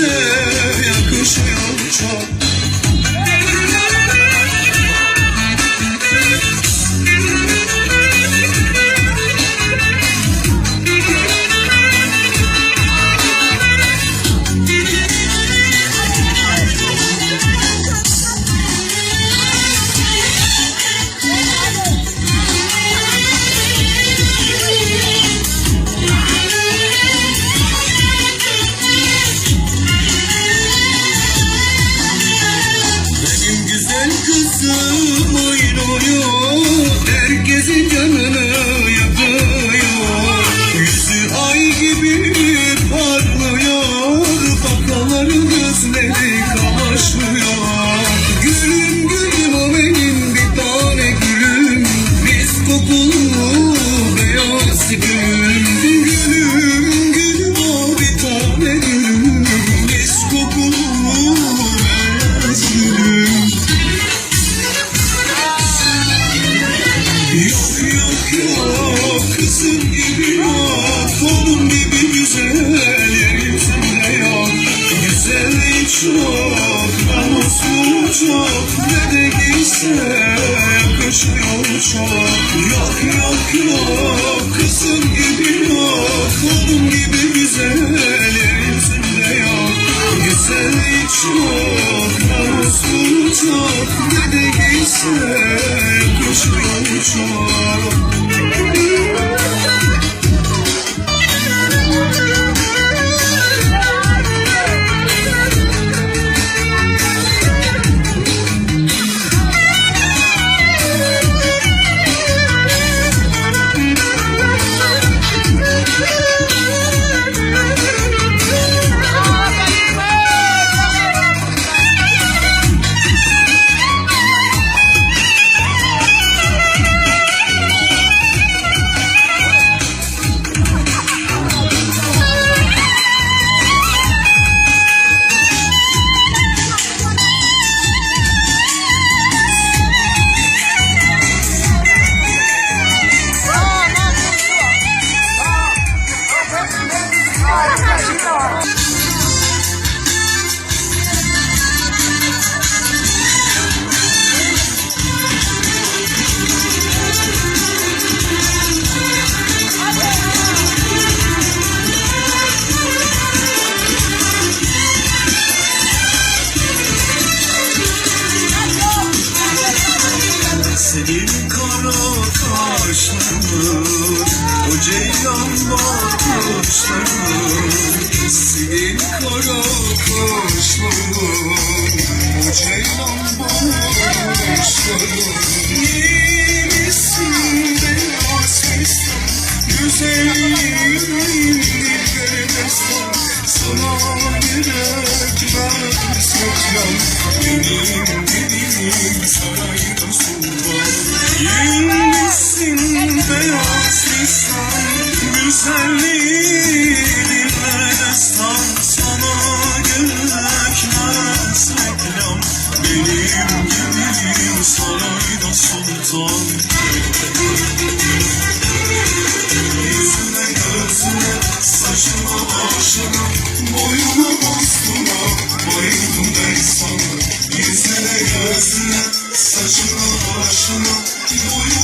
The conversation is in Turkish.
giyse yakışmıyor çok benim benim sarayda sultan Yüzüne gözüne saçına başına boyuna bastına bayıldım ben sana Yüzüne gözüne saçına başına boyuna